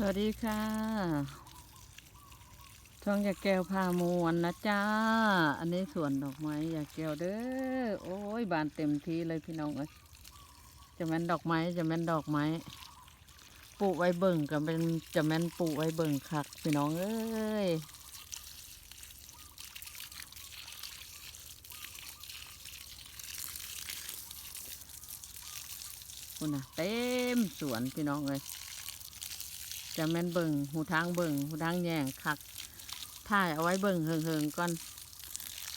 สวัสดีค่ะ ช่องยาแก้วพามวนนะจ้า อันนี้สวนดอกไม้ยาแก้วเด้อ โอ้ยบานเต็มที่เลยพี่น้องเอ้ยจะแม่นดอกไม้จะแม่นดอกไม้ ปลูกไว้เบิ่งกับเป็นจะแม่นปลูกไว้เบิ่งคักพี่น้องเอ้ยคุณน่ะเต็มสวนพี่น้องเลย จะแม่นเบิ่งหูทางเบิ่งหูทางแย่งคักถ่ายเอาไว้เบิ่งเฮิงๆก่อน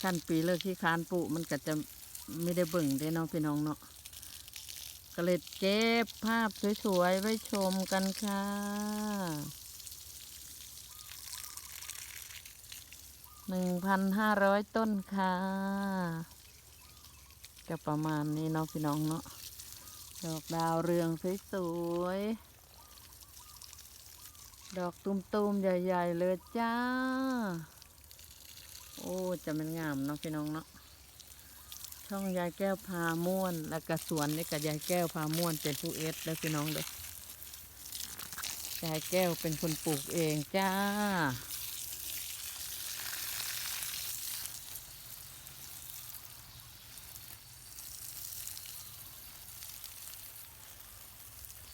ขั้นปีเลิกที่คานปลูกมันก็จะไม่ได้เบิ่งได้เนาะพี่น้องเนาะก็เลยเก็บภาพสวยๆไว้ชมกันค่ะ หนึ่งพันห้าร้อยต้นค่ะ ก็ประมาณนี้เนาะพี่น้องเนาะ ดอกดาวเรืองสวยๆ ดอกตุ้มๆ ใหญ่ ๆ เลยจ้า โอ้จะเป็นงามเนาะพี่น้องเนาะ ช่องยายแก้วพาม่วน แล้วก็สวนนี่กับยายแก้วพาม่วนเป็นผู้เอสแล้วพี่น้องเด้อยายแก้วเป็นคนปลูกเองจ้า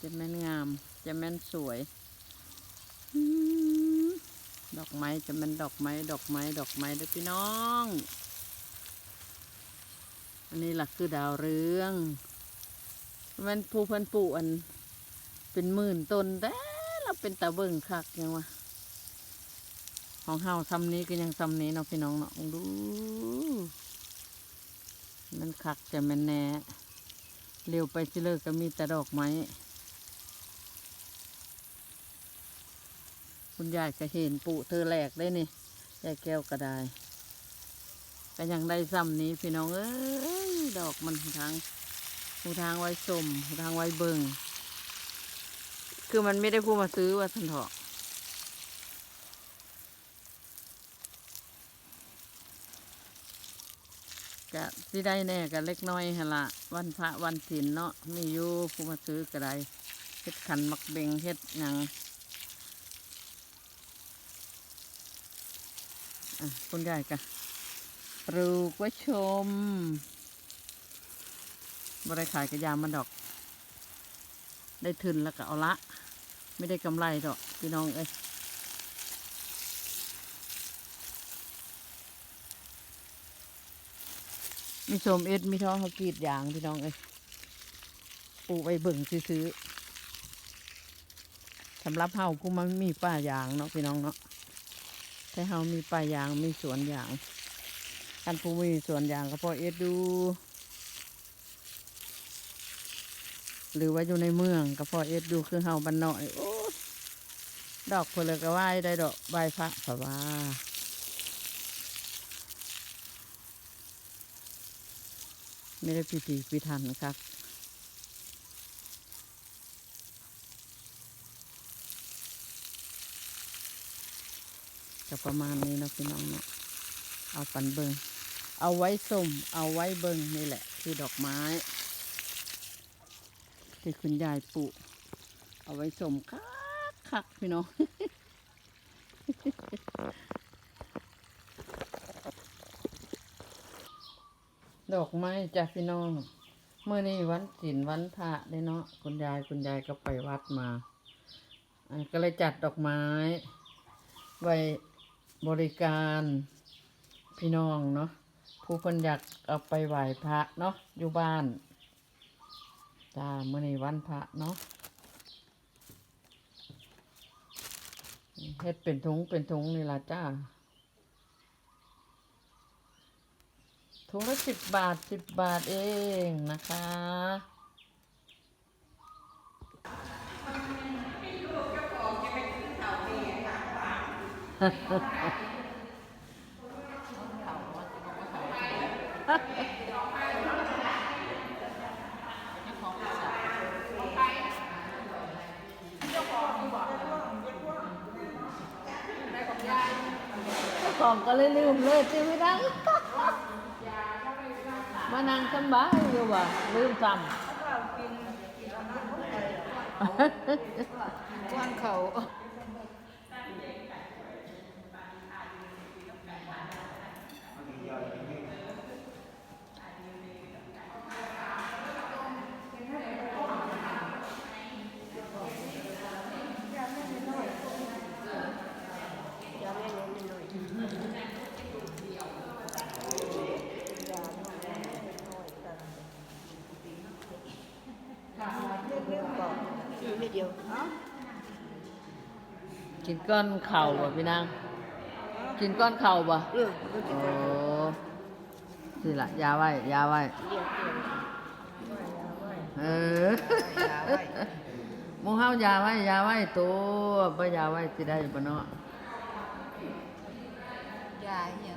จะแม่นงาม จะแม่นสวย ดอกไม้จะแม่นดอกไม้ดอกไม้ดอกไม้เด้อพี่น้อง อันนี้หล่ะคือดาวเรือง มันผู้พันปลูกอัน เป็นหมื่นต้นแต่เราเป็นตาเบิ่งคักยังวะของเฮาซ้ำนี้ก็ยังซ้ำนี้เนาะพี่น้องเนาะดู มันคักจะม่นแน่เร็วไปสิเลิกก็มีแต่ดอกไม้ คุณยายก็เห็นปุเธอแหลกได้นี่ยายแก้วก็ได้ก็ยังได้ซ้ำนี้พี่น้องเอ้ยดอกมันทางหูทางไว้สมหูทางไว้เบิงคือมันไม่ได้พูดมาซื้อว่าทันเถาะกะที่ได้แน่กันเล็กน้อยฮะละวันพระวันศีลเนาะมีอยู่ผู้มาซื้อก็ได้เฮ็ดขันมักเบงเฮ็ดหยัง อะคุณยายกะปลูกไว้ชมบริขายกระยามันดอก ได้ทุนแล้วก็เอาละ ไม่ได้กำไรดอกพี่น้องเอ้ยมีสมเอ็ดมีท้องเขากรีดยางพี่น้องเอ้ยปลูกไว้เบิ่งซื้อสำหรับเฮาผู้มันมีป้ายางเนาะพี่น้องเนาะ แต่เฮามีป่ายางมีสวนยางกันผู้มีสวนยางก็พอเอ็ดดู หรือว่าอยู่ในเมืองก็พอเอ็ดดูคือเฮาบ้านนอกโอ้ดอกเพลยก็ไหว้ได้ดอกใบพระเพราะว่าไม่ได้พิธีพิธันครับ ก็ประมาณนี้เนาะพี่น้องเนาะเอาปันเบิงเอาไว้ส้มเอาไว้เบิงนี่แหละ คือดอกไม้ ที่คุณยายปลูกเอาไว้ส้มคักคักพี่น้องดอกไม้จ้ะพี่น้องเมื่อนี้วันศีลวันพระได้เนาะคุณยายคุณยายก็ไปวัดมาอ่าก็เลยจัดดอกไม้ ไว้ บริการพี่น้องเนาะผู้เพิ่นอยากเอาไปไหว้พระเนาะอยู่บ้านจ้าเมื่อในวันพระเนาะเฮ็ดเป็นถุงเป็นถุงนี่ล่ะจ้าถุงละสิบบาทสิบบาทเองนะคะ เจ้า ของก็เลยลืมเลยจื้อไม่ได้มานั่งสำบายอยู่ว่ะลืมจำก้อ นเขาไม่เดียวกินก้อนเข่าบ่พี่นาง กินก้อนเข่าบ่เออมันจะโอ้สิละยาไว้ยาไว้เรียกเออ หมูเฮายาไว้ยาไว้ตัวบ่ยาไว้สิได้บ่เนาะ ยาอย่าง